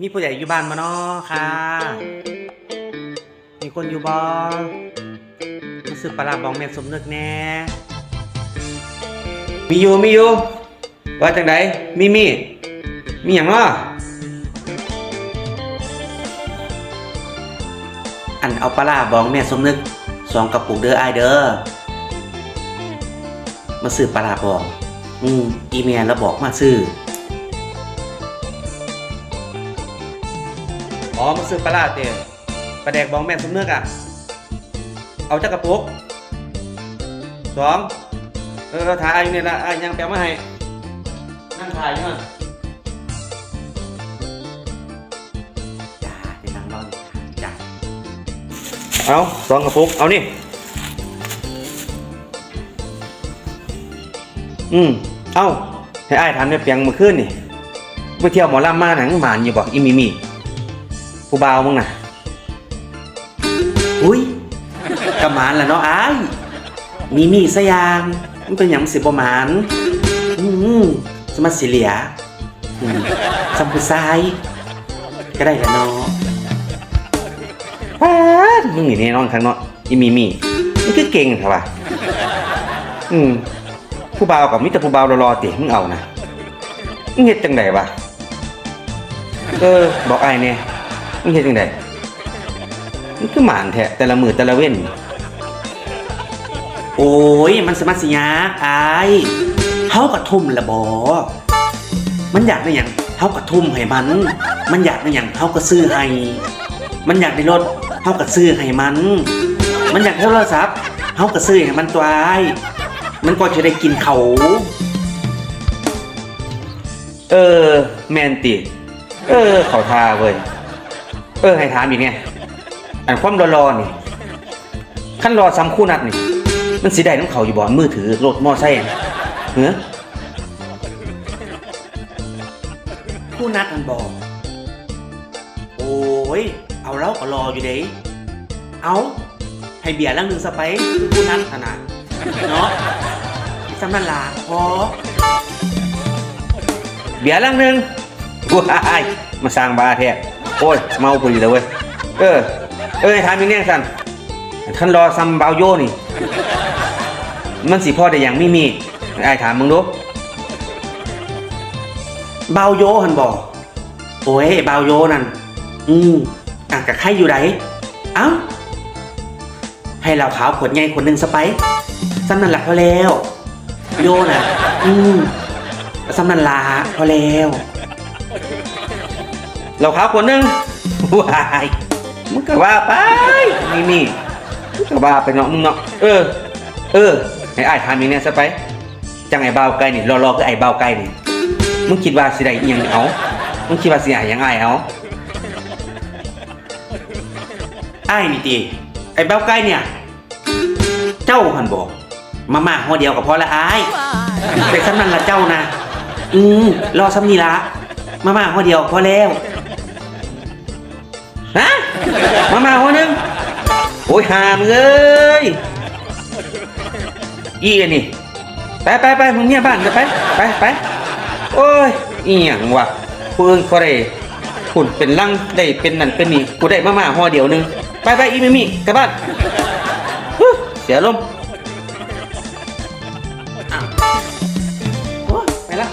มีผู้ใหญ่อยู่บ้านมาเนาะค่ะ มีคนอยู่บ่มาซื้อปลาบองแม่สมนึกแน่ มีอยู่มีอยู่ว่าจังไดมีมี มีหยังเนาะอันเอาปลาบองแม่สมนึกสองกระปุกเด้อไอเด้อ มาซื้อปลาร้าบอง อืมอีเมลแล้วบอกมาซื้อ อ๋อมาซื้อปลาร้าเตะปลาแดกบองแม่สมเนึกอะเอาจักกระปุกสองเออถ่ายอยู่นี่ละอะยังแปลมาให้ นั่งถ่ายอยู่นะจ้าจะนั่งรอจ้าเอาสองกระปุก เอานี่ อืม เอาให้อ้ายถามเนี่ยเปียงเมื่อคืนนี่ไปเที่ยวหมอลำมาหนังหมานอยู่บอกอีมิมี่ ผู้บ่าวมึงน่ะ อุ้ยกระหมานแหละเนาะอ้ายมีมีสยามมันเป็นหยังสิบ่หมานอืมสมาสิเหลียอืมสัมผู้ชายก็ได้แหละเนาะป้าดมึงนี่แน่นอนครั้งเนาะอีมีมีมันคือเก่งเถอะวะอืมผู้บ่าวกับมิตรผู้บ่าวรอๆติมึงเอานะมึงเฮ็ดจังไดวะเออบอกไอ้เนี่ย มึงเฮ็ดจังไดมันคือหมานแท้แต่ละมือแต่ละเว้น โอ้ย มันสมัครสิยากอายเฮากระทุ่มละบอ มันอยากได้หยังเฮากระทุ่มให้มัน มันอยากได้หยังเฮาก็ซื้อให้ มันอยากได้รถเฮาก็ซื้อให้มัน มันอยากได้โทรศัพท์เฮาก็ซื้อให้มันตัวอายมันก็จะได้กินเขาวเออ แมนติ เออ เขาทาเว้ย เออให้ถามอีกไงอันความรอรอๆนี่ขั้นรอซ้ำคู่นัดนี่ มันสีได้น้ำเขาอยู่บ่มือถือรถมอไซค์อะเฮ้อคู่นัดมันบอก โอ้ย เอาแล้วก็รออยู่เด้เอาให้เบียร์ลังหนึ่งสไปซ์คือคู่นัดขนาดเนาะสำนันลาพอเบียร์ลังหนึ่งว้ายมาสร้างบาร์แท้ โอ้ยเมาปุยเลยเว้ยเออเออให้ถามอีกเนี่ยสันท่านรอซัมบาวโยนี่ มันสิพ่อได้อย่างไม่มีไอ้ถามมึงดูบาโยหันบอกโอ้ยเบาโยนั่นอืมอะกับใครอยู่ไหนเอ้าให้เราขาวขวดใหญ่ขวดหนึ่งสไปซ์ซ้ำนันหลักพอแล้ว โยน่ะ อืมซ้ำนันลาพอแล้ว เราขาวขวดหนึ่งว้ายมึงก็ว่าไปนี่นี่มึงก็ว่าไปเนาะมึงเนาะเออ เออให้อ้ายถามอีกเนี่ยซะไปจังไอ้เบาวไก่นี่รอรอๆคือไอ้เบาวไก่นี่มึงคิดว่าสิได้อีหยังเอามึงคิดว่าสิได้หยังอ้ายเอาอ้ายนี่ติไอ้เบาวไก่เนี่ย เจ้าหันบอกมาม่าหัวเดียวกับพอละอ้ายเป็นสำนันละเจ้านะ อืมรอซ้ำนี่ละมาม่าหัวเดียวพอแล้ว ฮะมามาหัวหนึงโอ้ยหามเอ้ยอีอันนี่ไปไปไปมึงเนี่ยบ้านกันไปไปไปโอ้ยอีหยังวะเพิ่งก็ได้คุณเป็นลังได้เป็นนั่นเป็นนี่กูได้มามาห่อเดียวหนึงไปไปอีมิมิกลับบ้านเสียลมไปละ